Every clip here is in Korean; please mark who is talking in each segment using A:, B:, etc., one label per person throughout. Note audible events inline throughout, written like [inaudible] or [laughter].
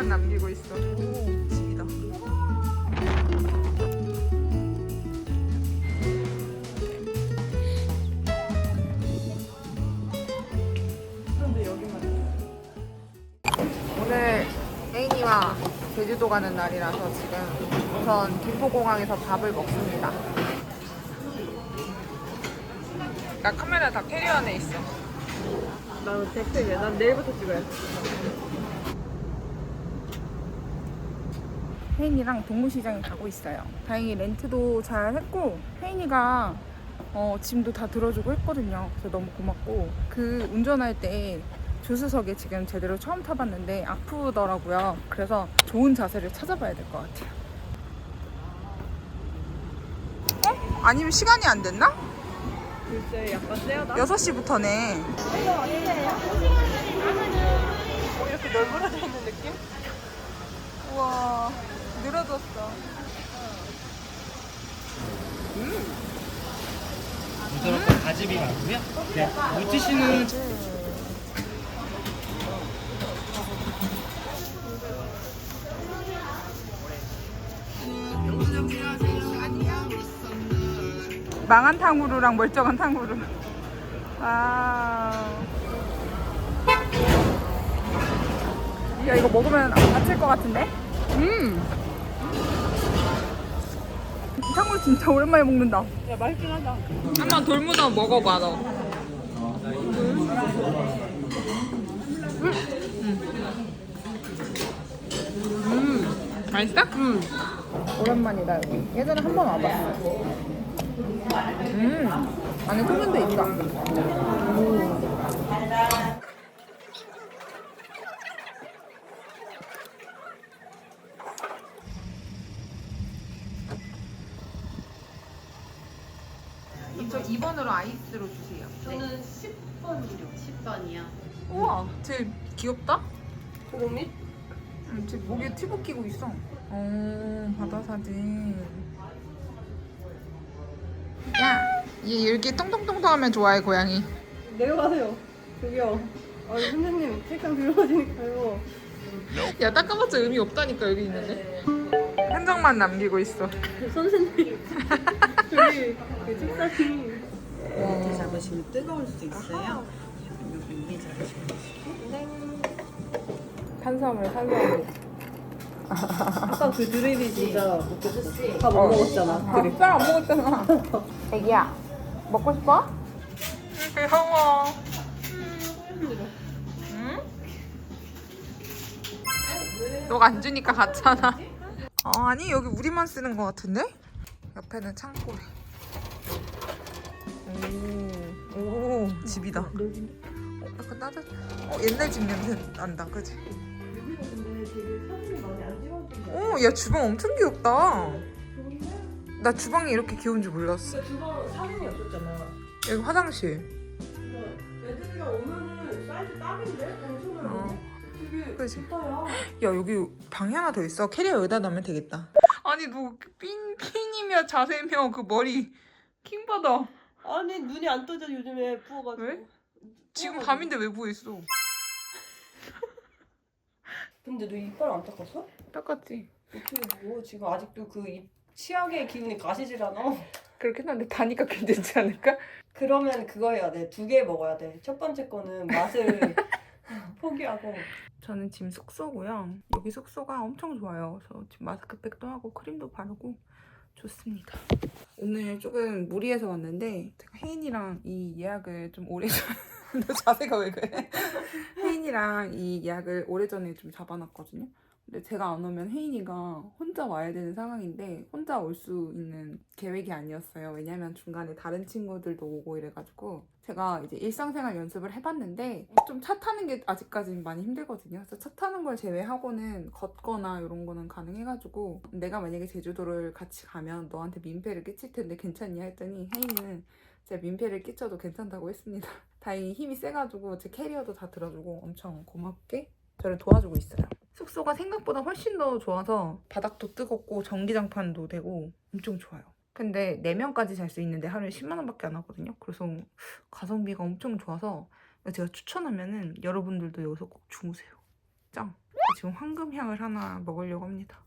A: 장만 남기고 있어. 오, 집이다. 오늘 혜인이와 제주도 가는 날이라서 지금 우선 김포공항에서 밥을 먹습니다. 나 카메라 다 캐리어 안에 있어.
B: 나는 댓글이야. 난 내일부터 찍어야
A: 혜인이랑 동물시장에 가고 있어요. 다행히 렌트도 잘 했고 혜인이가 어, 짐도 다 들어주고 했거든요. 그래서 너무 고맙고 그 운전할 때 조수석에 지금 제대로 처음 타봤는데 아프더라고요. 그래서 좋은 자세를 찾아봐야 될 것 같아요. 어? 아니면 시간이 안 됐나?
B: 글쎄, 약간 세하다.
A: 6시부터네.
B: 어, 이렇게 널브러져 있는 느낌?
A: 우와, 늘어졌어.
C: 부드럽고 가집이 많고요. 네, 물티슈는
A: 망한 탕후루랑 멀쩡한 탕후루. 와. 야 이거 먹으면 다칠 것 같은데? 음. 이 탕후루 진짜 오랜만에 먹는다.
B: 야, 맛있긴 하다.
A: 한번 돌문어 먹어봐 너. 음. 맛있어? 음. 오랜만이다 여기. 예전에 한 번 와봤어. 음. 안에 소면도 있다. 저 있어. 어, 바다 사진. 야, 얘 이렇게 똥똥똥똥하면 좋아해 고양이.
B: 내려가세요. 저기요. 아, 선생님, 책상 들어가시니까요.
A: 야, 닦아봤자 의미 없다니까 여기 있는데. 흔적만 남기고 있어.
B: 선생님. 저기, 그 책상이.
D: 이렇게 잡으시면 뜨거울 수 있어요. 여기 위에 잡으시면
A: 탄수화물, 탄수화물.
B: 아까 그 드립이 진짜. 다못 먹었잖아. 드립.
A: 밥잘 안 먹었잖아. 애기야, 먹고 싶어? 귀여워. 응? 너가 안 주니까 갔잖아. 어, 아니 여기 우리만 쓰는 것 같은데? 옆에는 창고래. 오, 오 집이다. 어, 약간 따뜻. 어, 옛날 집 냄새 난다, 그지? 오, 야 주방 엄청 귀엽다. 나 주방이 이렇게 귀여운 줄 몰랐어.
B: 주방 사진이 없었잖아.
A: 여기 화장실.
B: 애들이랑 오면은 사이즈 딱인데? 방송을
A: 어.
B: 되게
A: 그지?
B: 좋다야.
A: 야 여기 방이 하나 더 있어. 캐리어 여기다 넣으면 되겠다. 아니 너 핀, 핀이며 자세며 그 머리 킹 받아.
B: 아니 눈이 안 떠져 요즘에 부어가지고.
A: 왜? 지금. 밤인데 왜 부어 있어?
B: 근데 너 이빨 안 닦았어?
A: 똑같지.
B: 어떻게 뭐 지금 아직도 그 입, 치약의 기운이 가시질 않아.
A: 그렇긴 한데 다니까 괜찮지 않을까?
B: 그러면 그거 해야 돼. 두 개 먹어야 돼. 첫 번째 거는 맛을 [laughs] 포기하고.
A: 저는 지금 숙소고요. 여기 숙소가 엄청 좋아요. 그래서 지금 마스크팩도 하고 크림도 바르고 좋습니다. 오늘 조금 무리해서 왔는데 제가 혜인이랑 이 예약을 좀 오래 [laughs] 너 자세가 왜 그래? [laughs] 혜인이랑 이 예약을 오래 전에 좀 잡아놨거든요. 근데 제가 안 오면 혜인이가 혼자 와야 되는 상황인데 혼자 올 수 있는 계획이 아니었어요. 왜냐면 중간에 다른 친구들도 오고 이래가지고 제가 이제 일상생활 연습을 해봤는데 좀 차 타는 게 아직까지는 많이 힘들거든요. 그래서 차 타는 걸 제외하고는 걷거나 이런 거는 가능해가지고 내가 만약에 제주도를 같이 가면 너한테 민폐를 끼칠 텐데 괜찮냐 했더니 혜인이는 제가 민폐를 끼쳐도 괜찮다고 했습니다. [laughs] 다행히 힘이 세가지고 제 캐리어도 다 들어주고 엄청 고맙게 저를 도와주고 있어요. 숙소가 생각보다 훨씬 더 좋아서 바닥도 뜨겁고 전기장판도 되고 엄청 좋아요. 근데 4명까지 잘 수 있는데 하루에 10만 원밖에 안 하거든요. 그래서 가성비가 엄청 좋아서 제가 추천하면은 여러분들도 여기서 꼭 주무세요. 짱. 지금 황금향을 하나 먹으려고 합니다.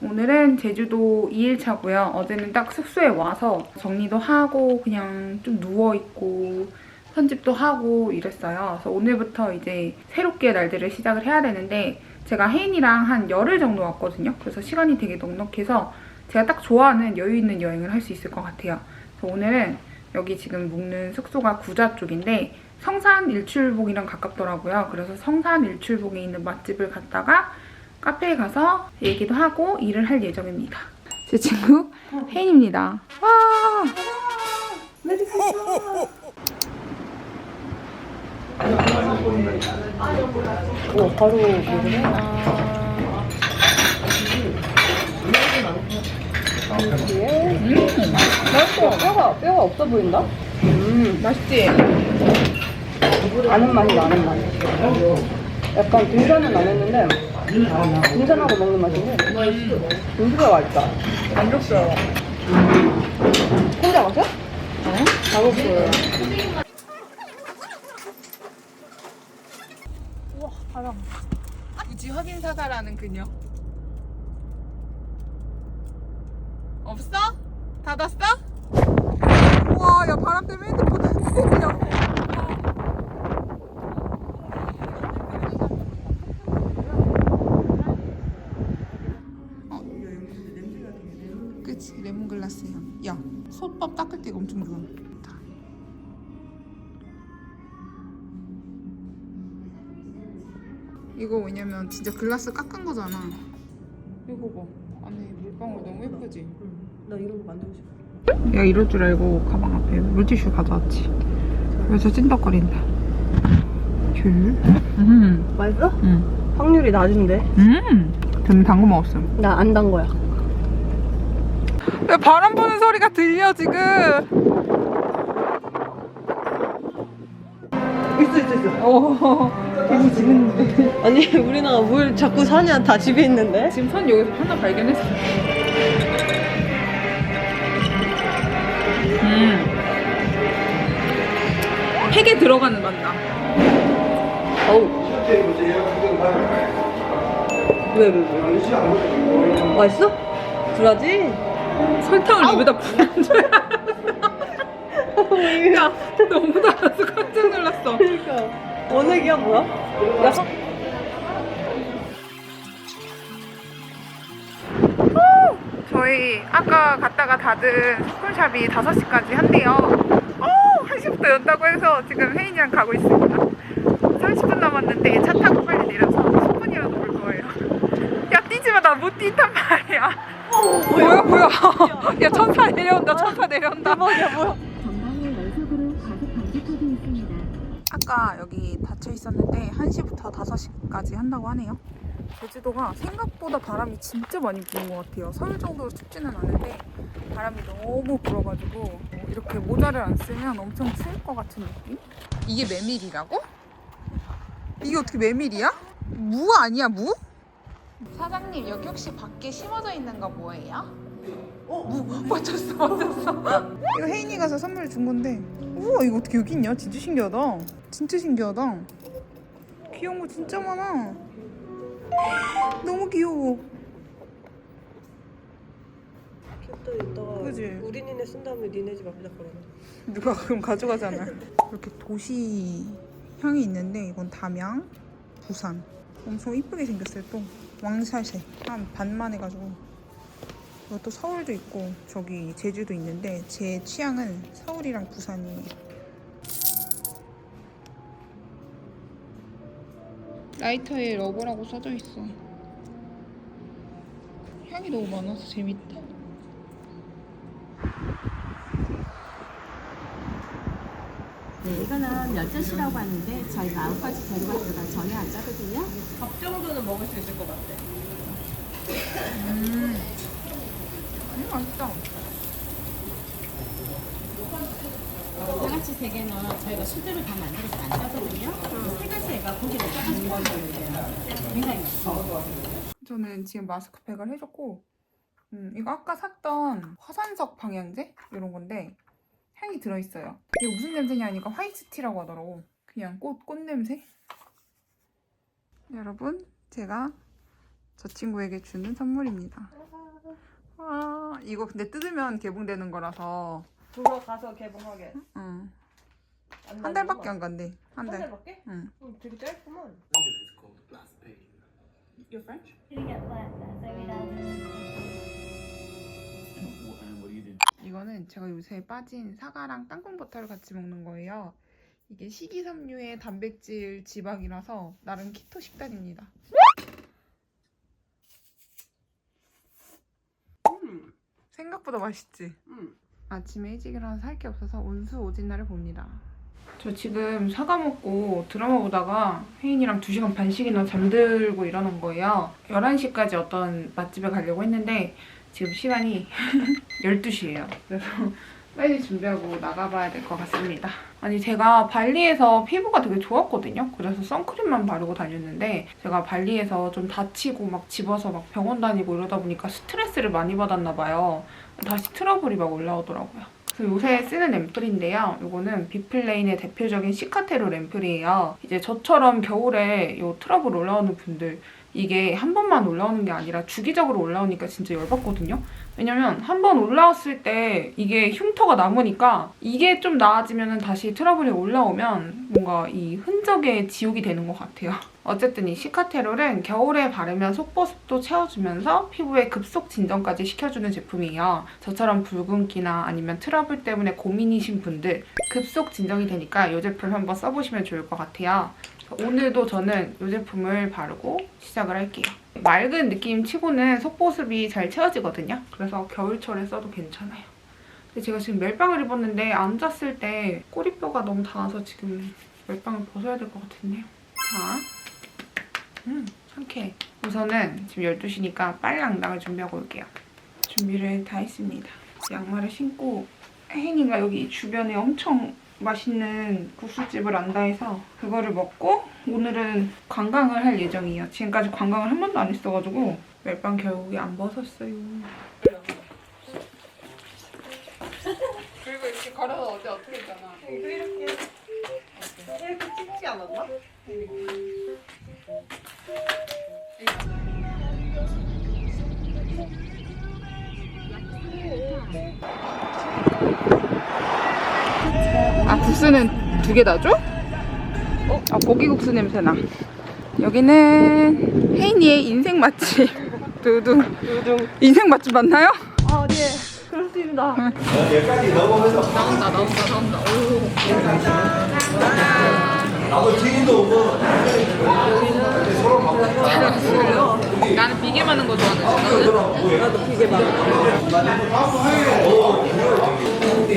A: 오늘은 제주도 2일차고요. 어제는 딱 숙소에 와서 정리도 하고 그냥 좀 누워있고 편집도 하고 이랬어요. 그래서 오늘부터 이제 새롭게 날들을 시작을 해야 되는데 제가 혜인이랑 한 열흘 정도 왔거든요. 그래서 시간이 되게 넉넉해서 제가 딱 좋아하는 여유 있는 여행을 할 수 있을 것 같아요. 그래서 오늘은 여기 지금 묵는 숙소가 구자 쪽인데 성산 일출봉이랑 가깝더라고요. 그래서 성산 일출봉에 있는 맛집을 갔다가 카페에 가서 얘기도 하고 일을 할 예정입니다. 제 친구 혜인입니다. 와!
B: 오 바로 먹으래?
A: 음,
B: 맛있어. 뼈가 뼈가 없어 보인다. 음
A: 맛있지?
B: 아는 맛이 아는 맛. 약간 등산은 안 했는데 등산하고 먹는 맛인데 진짜 맛있다.
A: 만족스러워.
B: 혼자 마셔? 작업을.
A: 굳이 확인 사과라는 그녀. 없어? 닫았어? 우와, 야 바람 때문에 좋다. 이거 왜냐면 진짜 글라스 깎은 거잖아. 이거 봐. 안에 물방울 너무 예쁘지?
B: 나 이런 거 만들고 싶어.
A: 야 이럴 줄 알고 가방 앞에 물티슈 가져왔지. 그래서 찐덕거린다. 귤. 음.
B: 맛있어?
A: 음.
B: 확률이 낮은데.
A: 음. 저는 당구 먹었음.
B: 나 안 단 거야.
A: 왜 바람 부는 소리가 들려 지금?
B: 있어 있어 있어.
A: 어. 괜히 지는.
B: 아니 우리나라 물 자꾸 사냐 다 집에 있는데.
A: 지금 선 여기서 하나 발견했어. 음. 팩에 들어가는 맛 나.
B: 어우. 왜, 왜, 왜? 맛있어? 불하지?
A: 설탕을 입에다 부은 줄 알았어. 야, 너무 달아서 깜짝 놀랐어.
B: 그러니까. 원액이야, 뭐야? 야,
A: 저희 아까 갔다가 닫은 소품샵이 5시까지 한대요. 어, 1시부터 연다고 해서 지금 혜인이랑 가고 있습니다. 30분 남았는데 차 타고 빨리 내려서 10분이라도 볼 거예요. 야, 뛰지 마. 나 못 뛴단 말이야. 뭐야, 뭐야. [laughs] 야, 천사 내려온다. 천사 내려온다.
B: 대박이야, 뭐야?
E: 전방의 연속으로 과속 방지턱이 있습니다.
A: 아까 여기 닫혀 있었는데 1시부터 5시까지 한다고 하네요. 제주도가 생각보다 바람이 진짜 많이 부는 것 같아요. 서울 정도로 춥지는 않은데 바람이 너무 불어가지고 이렇게 모자를 안 쓰면 엄청 추울 것 같은 느낌? 이게 메밀이라고? 이게 어떻게 메밀이야? 무 아니야 무? 사장님 여기 혹시 밖에 심어져 있는 거 뭐예요? 어? 무 맞췄어 맞췄어 이거 혜인이 가서 선물 준 건데 우와 이거 어떻게 여기 있냐? 진짜 신기하다 진짜 신기하다 귀여운 거 진짜 많아 너무 귀여워
B: 또 이따가
A: 그지?
B: 우리 니네 쓴 다음에 니네 집 앞에다 걸어.
A: 누가 그럼 가져가잖아 이렇게 도시 향이 있는데 이건 담양, 부산 엄청 이쁘게 생겼어요 또. 왕살색 한 반만 해가지고. 이것도 서울도 있고 저기 제주도 있는데 제 취향은 서울이랑 부산이에요. 라이터에 러브라고 써져 있어. 향이 너무 많아서 재밌다
E: 네, 이거는 멸젓이라고 하는데 저희가 아홉 가지 재료가 들어가 전혀 안 짜거든요.
B: 밥 정도는 먹을 수 있을 것 같아.
A: 음, 음 맛있다
E: 장아찌 세 개는 저희가 수제로 다 만들어서 안 짜거든요. 세 가지가 고기를 짜가지고 먹어요. 굉장히.
A: 저는 지금 마스크팩을 해줬고 음, 이거 아까 샀던 화산석 방향제 이런 건데 향이 들어있어요. 이게 무슨 냄새냐 하니까 화이트티라고 하더라고. 그냥 꽃, 꽃 냄새? 여러분, 제가 저 친구에게 주는 선물입니다. 와, 이거 근데 뜯으면 개봉되는 거라서
B: 보러 가서 개봉하게.
A: 응. 안한 달밖에 안 간대.
B: 한한
A: 달.
B: 달밖에?
A: 응.
B: 응, 되게 짧구만.
A: You're French? 이거는 제가 요새 빠진 사과랑 땅콩버터를 같이 먹는 거예요. 이게 식이섬유의 단백질 지방이라서 나름 키토 식단입니다.
B: 음,
A: 생각보다 맛있지?
B: 음.
A: 아침에 일찍 일어나서 할게 없어서 온수 오진날을 봅니다. 저 지금 사과 먹고 드라마 보다가 혜인이랑 2시간 반씩이나 잠들고 일어난 거예요. 11시까지 어떤 맛집에 가려고 했는데 지금 시간이 [laughs] 12시예요. 그래서 [laughs] 빨리 준비하고 나가봐야 될 것 같습니다. 아니 제가 발리에서 피부가 되게 좋았거든요. 그래서 선크림만 바르고 다녔는데 제가 발리에서 좀 다치고 막 집어서 막 병원 다니고 이러다 보니까 스트레스를 많이 받았나 봐요. 다시 트러블이 막 올라오더라고요. 요새 쓰는 앰플인데요. 이거는 비플레인의 대표적인 시카테로 앰플이에요. 이제 저처럼 겨울에 요 트러블 올라오는 분들 이게 한 번만 올라오는 게 아니라 주기적으로 올라오니까 진짜 열받거든요. 왜냐면 한 번 올라왔을 때 이게 흉터가 남으니까 이게 좀 나아지면 다시 트러블이 올라오면 뭔가 이 흔적의 지옥이 되는 것 같아요. 어쨌든 이 시카테롤은 겨울에 바르면 속보습도 채워주면서 피부에 급속 진정까지 시켜주는 제품이에요. 저처럼 붉은기나 아니면 트러블 때문에 고민이신 분들 급속 진정이 되니까 이 제품 한번 써보시면 좋을 것 같아요. 오늘도 저는 이 제품을 바르고 시작을 할게요. 맑은 느낌 치고는 속보습이 잘 채워지거든요. 그래서 겨울철에 써도 괜찮아요. 근데 제가 지금 멜빵을 입었는데 앉았을 때 꼬리뼈가 너무 닿아서 지금 멜빵을 벗어야 될 것 같은데요. 자, 음, 상쾌해. 우선은 지금 12시니까 빨리 앙당을 준비하고 올게요. 준비를 다 했습니다. 양말을 신고 혜인이가 여기 주변에 엄청 맛있는 국수집을 안다 해서 그거를 먹고 오늘은 관광을 할 예정이에요. 지금까지 관광을 한 번도 안 했어가지고 멜빵 결국에 안 벗었어요. 그리고 이렇게 걸어서 어제 어떻게 했잖아.
B: 이렇게 이렇게 찍지 않았나?
A: 국수는 두 개 다 줘? 어? 아 고기국수 냄새 나. 여기는 혜인이의 인생 맛집. [laughs] 두둥.
B: 두둥.
A: 인생 맛집 맞나요?
B: 아, 네. 그렇습니다.
A: 나온다 나온다 나온다. 오.
F: 나도 튀김도 오고
A: 나는 비계 많은 거 좋아하는데
B: 또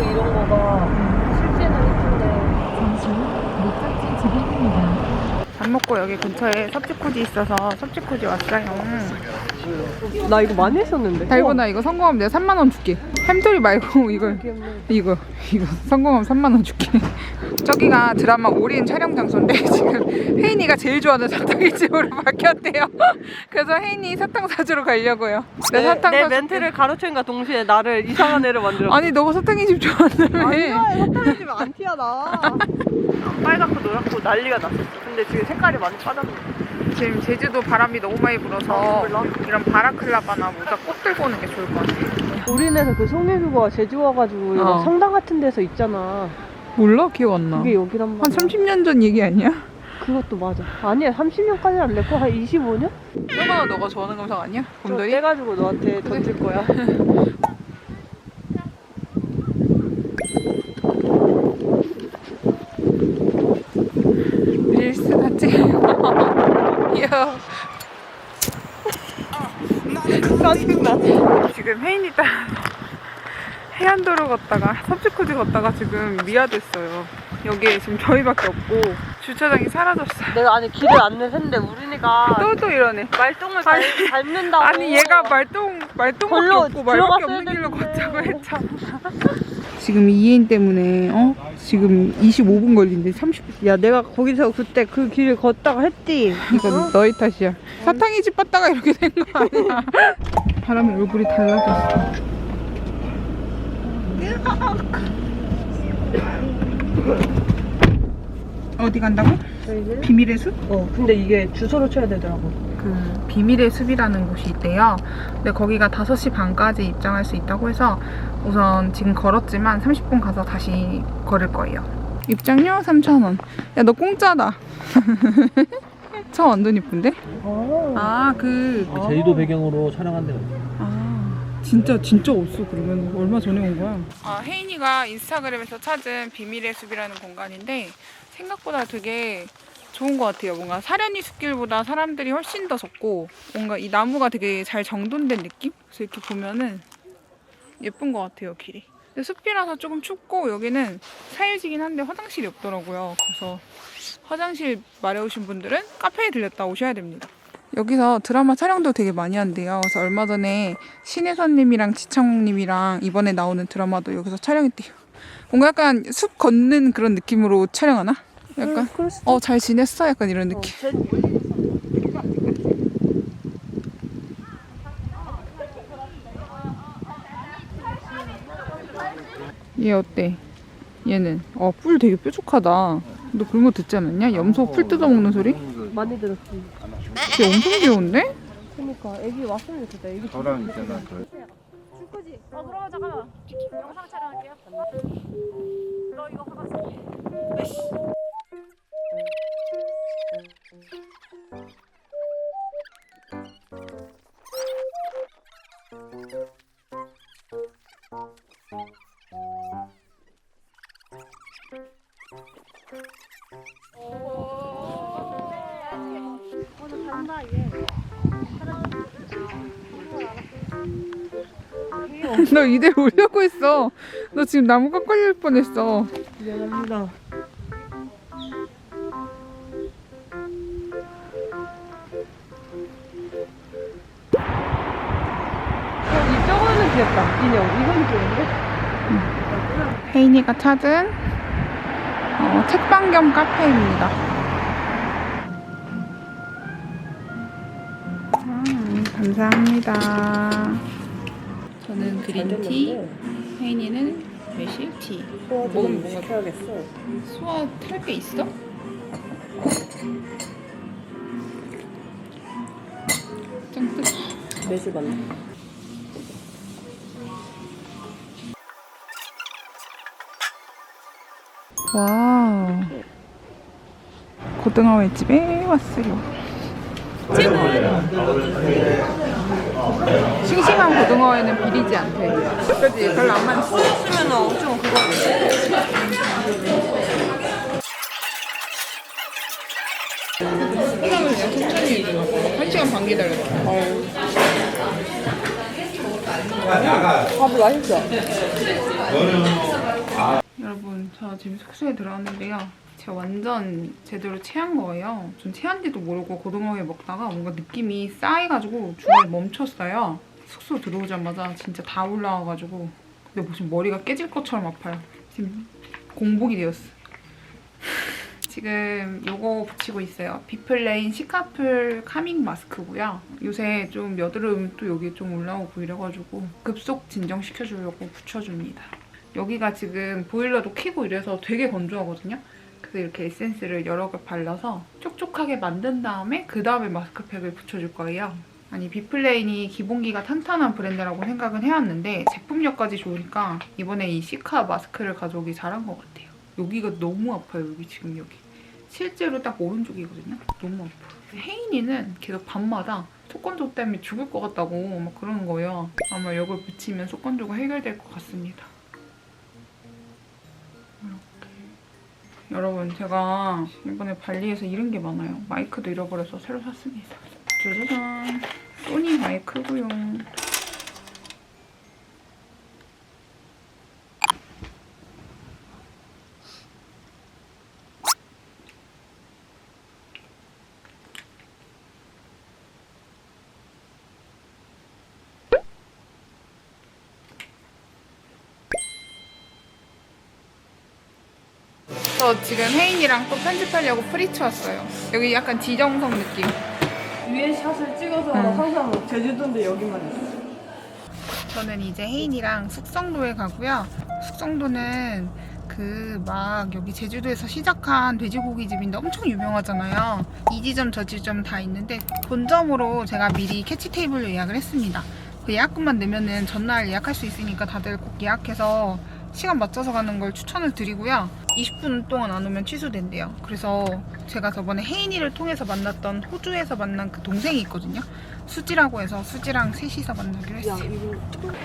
B: 이런 거가 실제는 이쁜데.
A: 밥 먹고 여기 근처에 섭지코지 있어서 섭지코지 왔어요.
B: 나 이거 많이 했었는데
A: 달고나 이거 성공하면 내가 3만 원 줄게. 햄토리 말고 [laughs] 이거 이거 이거 성공하면 3만 원 줄게. [laughs] 저기가 드라마 올인 촬영 장소인데 [laughs] 지금 혜인이가 제일 좋아하는 사탕이 집으로 바뀌었대요. 그래서 혜인이 사탕 사주러 가려고요. 내, 사탕
B: 내
A: 사줄게.
B: 멘트를 가로챈과 동시에 나를 이상한 애를 만들어
A: 아니 너가 사탕이 집 좋아한다며.
B: 아니야 사탕이지면 안 티야 나 빨갛고 노랗고 난리가 났었어 근데 지금 색깔이 많이 빠졌네
A: 지금 제주도 바람이 너무 많이 불어서 이런 바라클라바나 모자 꼭 들고 오는 게 좋을 것 같아.
B: 우리네에서 그 송혜교가 제주 와가지고 이런
A: 어.
B: 성당 같은 데서 있잖아
A: 몰라? 기억 안 나.
B: 그게 여기란 말이야
A: 한 30년 전 얘기 아니야?
B: 그것도 맞아 아니야 30년까지는 안 됐고 한 25년?
A: 저거 너가 좋아하는 감성 아니야?
B: 저
A: 곰돌이?
B: 떼가지고 너한테 던질 거야 [laughs]
A: 릴스 찍어요. 이야.
B: 짜증나
A: 지금 혜인이 따라 해안도로 걷다가 섭지코지 걷다가 지금 미아됐어요. 여기에 지금 저희밖에 없고 주차장이 사라졌어요.
B: 내가 아니 길을 안내 했는데 우린이가
A: 또 또 이러네.
B: 말똥을 밟, 밟는다고
A: 아니 얘가 말똥 말똥밖에
B: 걸로
A: 없고 말밖에 없는 길로
B: 됐는데.
A: 걷자고 했잖아. 지금 이해인 때문에 어 지금 25분 걸린대 30분
B: 야 내가 거기서 그때 그 길을 걷다가 했지.
A: 이거 너희 탓이야 사탕이 집 봤다가 이렇게 된 거 아니야 [laughs] 바람에 얼굴이 달라졌어 [laughs] 어디 간다고? 비밀의 숲?
B: 어 근데 이게 주소를 쳐야 되더라고.
A: 그 비밀의 숲이라는 곳이 있대요. 근데 거기가 5시 반까지 입장할 수 있다고 해서 우선 지금 걸었지만 30분 가서 다시 걸을 거예요. 입장료 3,000원. 야, 너 공짜다. 차 완전 이쁜데? 아, 그.
C: 제주도 배경으로 촬영한대요.
A: 아, 진짜, 진짜 없어. 그러면 얼마 전에 온 거야? 아, 혜인이가 인스타그램에서 찾은 비밀의 숲이라는 공간인데 생각보다 되게 좋은 것 같아요. 뭔가 사려니 숲길보다 사람들이 훨씬 더 적고 뭔가 이 나무가 되게 잘 정돈된 느낌? 그래서 이렇게 보면은 예쁜 것 같아요, 길이. 근데 숲이라서 조금 춥고 여기는 사유지긴 한데 화장실이 없더라고요. 그래서 화장실 마려우신 분들은 카페에 들렸다 오셔야 됩니다. 여기서 드라마 촬영도 되게 많이 한대요. 그래서 얼마 전에 신혜선님이랑 지창욱님이랑 이번에 나오는 드라마도 여기서 촬영했대요. 뭔가 약간 숲 걷는 그런 느낌으로 촬영하나? 약간 어잘 지냈어? 약간 이런 느낌. 얘 어때? 얘는 어뿔 되게 뾰족하다. 너 그런 거 듣지 않았냐? 염소 풀 뜯어 먹는 소리?
B: 많이 들었지.
A: 걔 엄청 귀여운데?
B: 그러니까 애기 왔으면 좋겠다. 애기
F: 저랑 있잖아. 저.
E: 어 그럼 잠깐만 영상 촬영할게요 너 이거 가봤어
A: 너 이대로 오려고 했어. 너 지금 나무 깎아릴 뻔했어.
B: 미안합니다. 어, 이 저거는 귀엽다. 인형. 이건 귀여운데?
A: 혜인이가 찾은 어, 책방 겸 카페입니다. 감사합니다. 저는 그린티, 혜인이는 매실티.
B: 소화
A: 먹으면
B: 좀 시켜야겠어.
A: 소화 탈 게 있어? 짱 뜨거.
B: 매실 맞네.
A: 와 고등어 횟집에 왔어요. 싱싱한 고등어에는 비리지 않대. 그지 별로 안 많지.
B: 뿌렸으면 엄청 그거
A: 소감은 그냥 천천히 해줘. 한 시간 반 기다렸어.
B: 밥이 맛있어.
A: 여러분 저 지금 숙소에 들어왔는데요. 제가 완전 제대로 체한 거예요. 전 체한지도 모르고 고등어회 먹다가 뭔가 느낌이 싸해가지고 중간에 멈췄어요. 숙소 들어오자마자 진짜 다 올라와가지고 근데 무슨 머리가 깨질 것처럼 아파요. 지금 공복이 되었어. [laughs] 지금 요거 붙이고 있어요. 비플레인 시카플 카밍 마스크고요. 요새 좀 여드름 또 여기 좀 올라오고 이래가지고 급속 진정시켜주려고 붙여줍니다. 여기가 지금 보일러도 켜고 이래서 되게 건조하거든요. 그래서 이렇게 에센스를 여러 개 발라서 촉촉하게 만든 다음에 그 다음에 마스크팩을 붙여줄 거예요. 아니 비플레인이 기본기가 탄탄한 브랜드라고 생각은 해왔는데 제품력까지 좋으니까 이번에 이 시카 마스크를 가져오기 잘한 것 같아요. 여기가 너무 아파요. 여기 지금 여기. 실제로 딱 오른쪽이거든요. 너무 아파. 혜인이는 계속 밤마다 속건조 때문에 죽을 것 같다고 막 그러는 거예요. 아마 이걸 붙이면 속건조가 해결될 것 같습니다. 여러분 제가 이번에 발리에서 잃은 게 많아요. 마이크도 잃어버려서 새로 샀습니다. 짜자잔 소니 마이크고요. 저 지금 혜인이랑 또 편집하려고 프리츠 왔어요. 여기 약간 지정석 느낌.
B: 위에 샷을 찍어서
A: 응.
B: 항상 제주도인데 여기만 있어.
A: 저는 이제 혜인이랑 숙성도에 가고요. 숙성도는 그 막 여기 제주도에서 시작한 돼지고기 집인데 엄청 유명하잖아요. 이 지점 저 지점 다 있는데 본점으로 제가 미리 캐치 테이블로 예약을 했습니다. 그 예약금만 내면은 전날 예약할 수 있으니까 다들 꼭 예약해서 시간 맞춰서 가는 걸 추천을 드리고요. 20분 동안 안 오면 취소된대요. 그래서 제가 저번에 혜인이를 통해서 만났던 호주에서 만난 그 동생이 있거든요. 수지라고 해서 수지랑 셋이서 만나기로 했어요.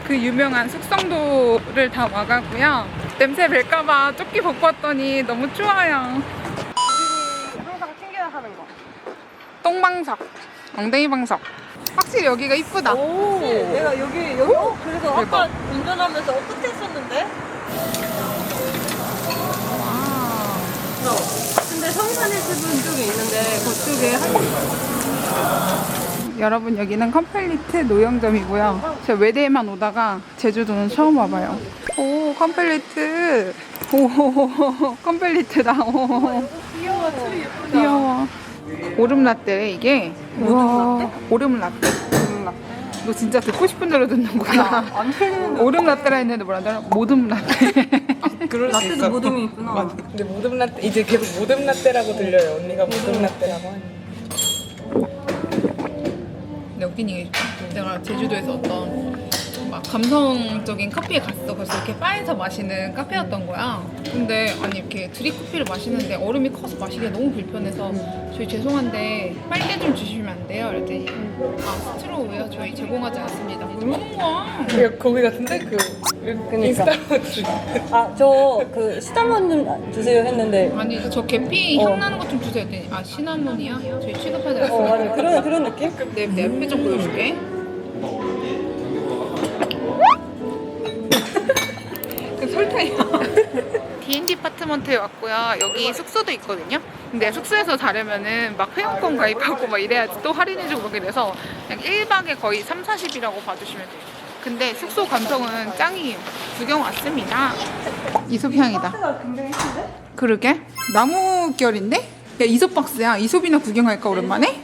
A: 그 유명한 숙성도를 다 와가고요. 냄새 뵐까봐 조끼 벗고 왔더니 너무 추워요.
B: 항상 챙겨야 하는 거.
A: 똥방석, 엉덩이 방석. 확실히 여기가 이쁘다.
B: 오. 내가 여기 여기 어? 그래서
A: 대박.
B: 아까 운전하면서 어, 끝에 있었는데.
A: 와.
B: 근데 성산의 집은 쪽에 있는데 그쪽에 한
A: 여러분 여기는 컴플리트 노영점이고요. 제가 외대에만 오다가 제주도는 처음 와봐요. 오 컴플리트. 오 [laughs] 컴플리트다. 오.
B: 귀여워.
A: 귀여워. 오름 라떼래 이게. 우와. 오름 라떼. 너 진짜 듣고 싶은 대로 듣는구나.
B: 안 틀리는데
A: 오름 라떼라 했는데 뭐라 하더라? 모듬 라떼. [laughs]
B: 라떼도 모듬이 있구나.
G: 근데 모듬 라떼 이제 계속 모듬 라떼라고 들려요. 언니가 모듬 라떼라고 하니.
A: 근데 웃긴 얘기 내가 제주도에서 어떤 막 감성적인 카페에 갔어. 그래서 이렇게 바에서 마시는 카페였던 거야. 근데 아니 이렇게 드립 커피를 마시는데 얼음이 커서 마시기가 너무 불편해서 저희 죄송한데 빨대 좀 주시면 안 돼요? 그랬더니 아 스트로우 왜요? 저희 제공하지 않습니다. 그런 거야.
G: 그 거기 같은데 그 인스타로 주.
B: 아저 그 시나몬 좀 주세요 했는데.
A: 아니 저 계피
B: 어.
A: 향 나는 것 좀 주세요. 했더니 아 시나몬이야? 저희 취급하지
B: 어
A: 않습니다.
B: 맞아 그런 그런 느낌?
A: 내, 내 옆에 좀 보여줄게. D&D 파트먼트에 왔고요. 여기 숙소도 있거든요. 근데 숙소에서 자려면은 막 회원권 가입하고 막 이래야지 또 할인해주고 막 이래서 그냥 1박에 거의 3, 40이라고 봐주시면 돼요. 근데 숙소 감성은 짱이에요. 구경 왔습니다. 이솝 향이다.
B: 가 굉장히 예쁜데?
A: 그러게 나무 결인데? 야 이솝 박스야 이솝이나 구경할까 오랜만에?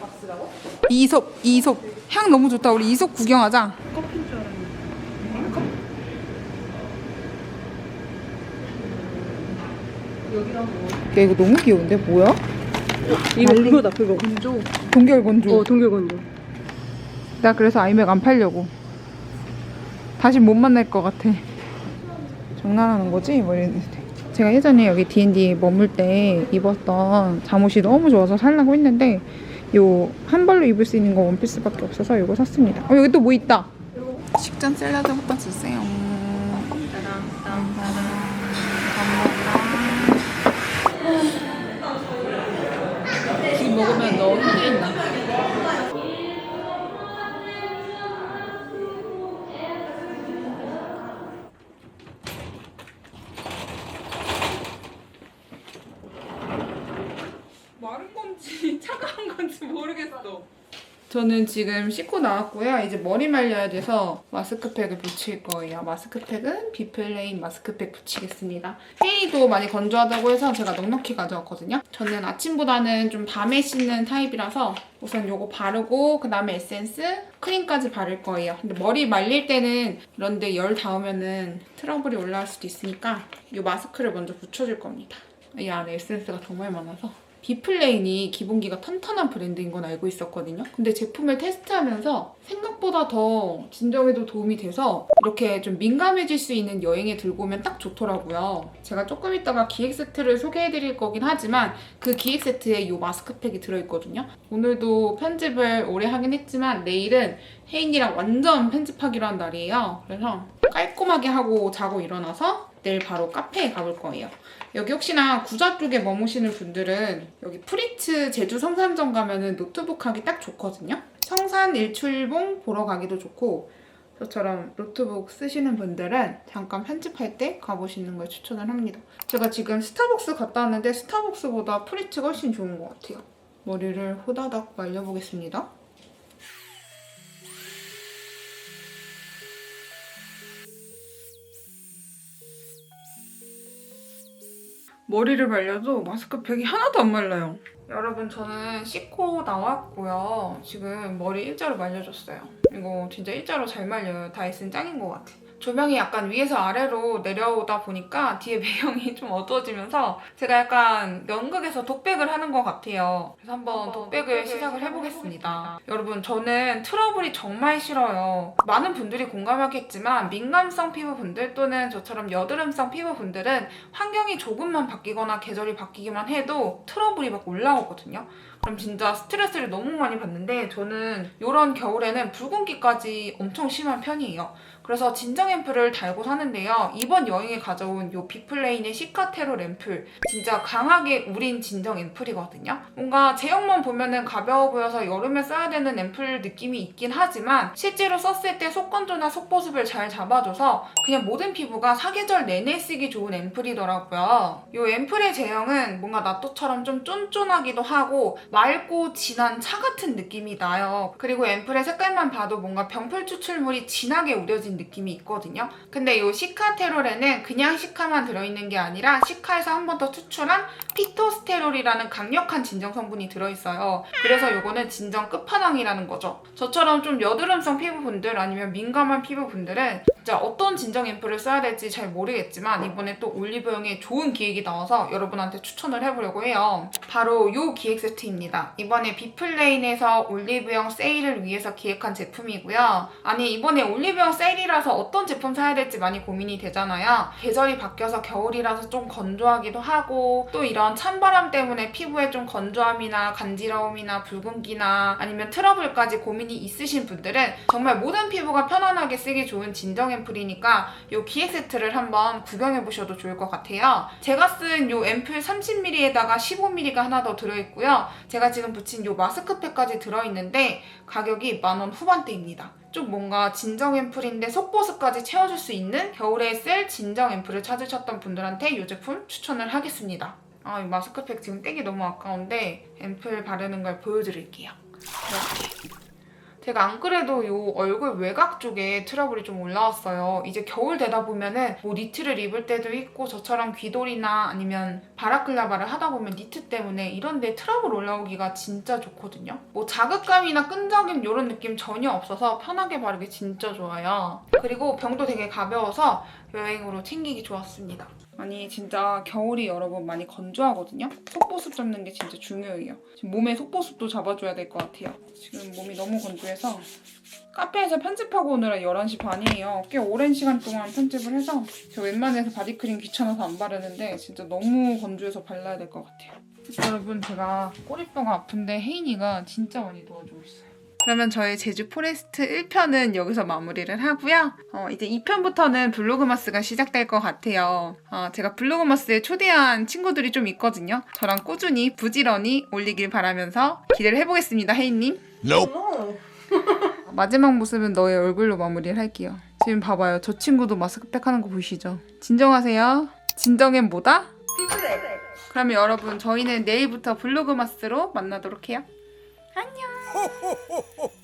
A: 이솝 이솝 향 너무 좋다 우리 이솝 구경하자 야 이거 너무 귀여운데? 뭐야?
B: 이거 그거다 그거.
A: 건조. 동결 건조.
B: 어 동결 건조.
A: 나 그래서 아이맥 안 팔려고. 다시 못 만날 것 같아. 장난하는 거지? 뭐 이랬는데. 제가 예전에 여기 D&D 머물 때 입었던 잠옷이 너무 좋아서 살라고 했는데 요 한 벌로 입을 수 있는 거 원피스밖에 없어서 이거 샀습니다. 어 여기 또 뭐 있다? 식전 샐러드부터 주세요 지금 먹으면 너 힘이 있나? 마른 건지 차가운 건지 모르겠어. 저는 지금 씻고 나왔고요. 이제 머리 말려야 돼서 마스크팩을 붙일 거예요. 마스크팩은 비플레인 마스크팩 붙이겠습니다. 헤이도 많이 건조하다고 해서 제가 넉넉히 가져왔거든요. 저는 아침보다는 좀 밤에 씻는 타입이라서 우선 요거 바르고 그 다음에 에센스, 크림까지 바를 거예요. 근데 머리 말릴 때는 이런데 열 닿으면은 트러블이 올라올 수도 있으니까 이 마스크를 먼저 붙여줄 겁니다. 이 안에 에센스가 정말 많아서 비플레인이 기본기가 탄탄한 브랜드인 건 알고 있었거든요. 근데 제품을 테스트하면서 생각보다 더 진정에도 도움이 돼서 이렇게 좀 민감해질 수 있는 여행에 들고 오면 딱 좋더라고요. 제가 조금 있다가 기획 세트를 소개해 드릴 거긴 하지만 그 기획 세트에 이 마스크팩이 들어있거든요. 오늘도 편집을 오래 하긴 했지만 내일은 혜인이랑 완전 편집하기로 한 날이에요. 그래서 깔끔하게 하고 자고 일어나서 내일 바로 카페에 가볼 거예요. 여기 혹시나 구자 쪽에 머무시는 분들은 여기 프리츠 제주 성산점 가면은 노트북 하기 딱 좋거든요. 성산 일출봉 보러 가기도 좋고 저처럼 노트북 쓰시는 분들은 잠깐 편집할 때 가보시는 걸 추천을 합니다. 제가 지금 스타벅스 갔다 왔는데 스타벅스보다 프리츠가 훨씬 좋은 것 같아요. 머리를 호다닥 말려보겠습니다. 머리를 말려도 마스크팩이 하나도 안 말라요. 여러분 저는 씻고 나왔고요. 지금 머리 일자로 말려줬어요. 이거 진짜 일자로 잘 말려요. 다이슨 짱인 것 같아. 조명이 약간 위에서 아래로 내려오다 보니까 뒤에 [laughs] 배경이 좀 어두워지면서 제가 약간 연극에서 독백을 하는 것 같아요. 그래서 한번 독백을 시작을 해보겠습니다. 여러분 저는 트러블이 정말 싫어요. 많은 분들이 공감하겠지만 민감성 피부분들 또는 저처럼 여드름성 피부분들은 환경이 조금만 바뀌거나 계절이 바뀌기만 해도 트러블이 막 올라오거든요. 그럼 진짜 스트레스를 너무 많이 받는데 저는 이런 겨울에는 붉은기까지 엄청 심한 편이에요. 그래서 진정 앰플을 달고 사는데요. 이번 여행에 가져온 요 비플레인의 시카테로 앰플 진짜 강하게 우린 진정 앰플이거든요. 뭔가 제형만 보면은 가벼워 보여서 여름에 써야 되는 앰플 느낌이 있긴 하지만 실제로 썼을 때 속건조나 속보습을 잘 잡아줘서 그냥 모든 피부가 사계절 내내 쓰기 좋은 앰플이더라고요. 요 앰플의 제형은 뭔가 나또처럼 좀 쫀쫀하기도 하고 맑고 진한 차 같은 느낌이 나요. 그리고 앰플의 색깔만 봐도 뭔가 병풀 추출물이 진하게 우려진 느낌이 있거든요. 근데 이 시카 테롤에는 그냥 시카만 들어있는 게 아니라 시카에서 한 번 더 추출한 피토스테롤이라는 강력한 진정 성분이 들어있어요. 그래서 이거는 진정 끝판왕이라는 거죠. 저처럼 좀 여드름성 피부분들 아니면 민감한 피부분들은 진짜 어떤 진정 앰플을 써야 될지 잘 모르겠지만 이번에 또 올리브영에 좋은 기획이 나와서 여러분한테 추천을 해보려고 해요. 바로 이 기획 세트입니다. 이번에 비플레인에서 올리브영 세일을 위해서 기획한 제품이고요. 아니 이번에 올리브영 세일이 라서 어떤 제품 사야 될지 많이 고민이 되잖아요. 계절이 바뀌어서 겨울이라서 좀 건조하기도 하고 또 이런 찬바람 때문에 피부에 좀 건조함이나 간지러움이나 붉은기나 아니면 트러블까지 고민이 있으신 분들은 정말 모든 피부가 편안하게 쓰기 좋은 진정 앰플이니까 이 기획 세트를 한번 구경해 보셔도 좋을 것 같아요. 제가 쓴 이 앰플 30ml에다가 15ml가 하나 더 들어있고요. 제가 지금 붙인 이 마스크팩까지 들어있는데 가격이 만원 후반대입니다. 좀 뭔가 진정 앰플인데 속보습까지 채워줄 수 있는 겨울에 쓸 진정 앰플을 찾으셨던 분들한테 이 제품 추천을 하겠습니다. 아, 이 마스크팩 지금 떼기 너무 아까운데 앰플 바르는 걸 보여드릴게요. 이렇게. 제가 안 그래도 이 얼굴 외곽 쪽에 트러블이 좀 올라왔어요. 이제 겨울 되다 보면은 뭐 니트를 입을 때도 있고 저처럼 귀돌이나 아니면 바라클라바를 하다 보면 니트 때문에 이런 데 트러블 올라오기가 진짜 좋거든요. 뭐 자극감이나 끈적임 이런 느낌 전혀 없어서 편하게 바르기 진짜 좋아요. 그리고 병도 되게 가벼워서 여행으로 챙기기 좋았습니다. 아니 진짜 겨울이 여러분 많이 건조하거든요. 속보습 잡는 게 진짜 중요해요. 지금 몸에 속보습도 잡아줘야 될 것 같아요. 지금 몸이 너무 건조해서 카페에서 편집하고 오느라 11시 반이에요. 꽤 오랜 시간 동안 편집을 해서 저 웬만해서 바디크림 귀찮아서 안 바르는데 진짜 너무 건조해서 발라야 될 것 같아요. 여러분 제가 꼬리뼈가 아픈데 혜인이가 진짜 많이 도와주고 있어요. 그러면 저의 제주 포레스트 1편은 여기서 마무리를 하고요. 어, 이제 2편부터는 블로그마스가 시작될 것 같아요. 어, 제가 블로그마스에 초대한 친구들이 좀 있거든요. 저랑 꾸준히 부지런히 올리길 바라면서 기대를 해보겠습니다, 혜인님.
B: 어.
A: 마지막 모습은 너의 얼굴로 마무리를 할게요. 지금 봐봐요. 저 친구도 마스크팩 하는 거 보이시죠? 진정하세요. 진정엔 뭐다?
B: 피플레.
A: 그러면 여러분 저희는 내일부터 블로그마스로 만나도록 해요. 안녕. ho, ho, ho, ho.